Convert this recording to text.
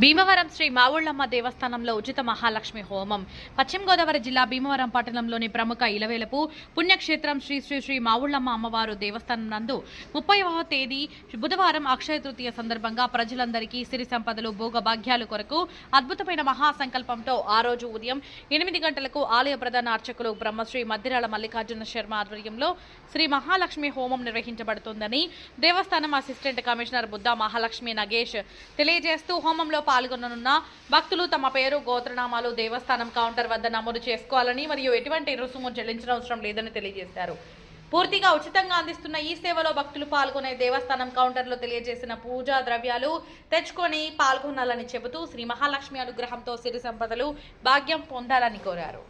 భీమవరం శ్రీ మావుళ్ళమ్మ దేవస్థానంలో ఉచిత మహాలక్ష్మి హోమం. పశ్చిమ గోదావరి జిల్లా భీమవరం పట్టణంలోని ప్రముఖ ఇలవేలపు పుణ్యక్షేత్రం శ్రీ శ్రీ శ్రీ మావుళ్ళమ్మ అమ్మవారు దేవస్థానం నందు ముప్పైవ తేదీ బుధవారం అక్షయ తృతీయ సందర్భంగా ప్రజలందరికీ సిరి సంపదలు భోగభాగ్యాలు కొరకు అద్భుతమైన మహాసంకల్పంతో ఆ రోజు ఉదయం ఎనిమిది గంటలకు ఆలయ ప్రధాన అర్చకులు బ్రహ్మశ్రీ మద్దిరాల మల్లికార్జున శర్మ ఆధ్వర్యంలో శ్రీ మహాలక్ష్మి హోమం నిర్వహించబడుతుందని దేవస్థానం అసిస్టెంట్ కమిషనర్ బుద్ధా మహాలక్ష్మి నగేష్ తెలియజేస్తూ హోమంలో పాల్గొననున్న భక్తులు తమ పేరు గోత్రనామాలు దేవస్థానం కౌంటర్ వద్ద నమోదు చేసుకోవాలని మరియు ఎటువంటి రుసుము చెల్లించిన అవసరం లేదని తెలియజేశారు. పూర్తిగా ఉచితంగా అందిస్తున్న ఈ సేవలో భక్తులు పాల్గొనే దేవస్థానం కౌంటర్లో తెలియజేసిన పూజా ద్రవ్యాలు తెచ్చుకొని పాల్గొనాలని చెబుతూ శ్రీ మహాలక్ష్మి అనుగ్రహంతో సిరి సంపదలు భాగ్యం పొందాలని కోరారు.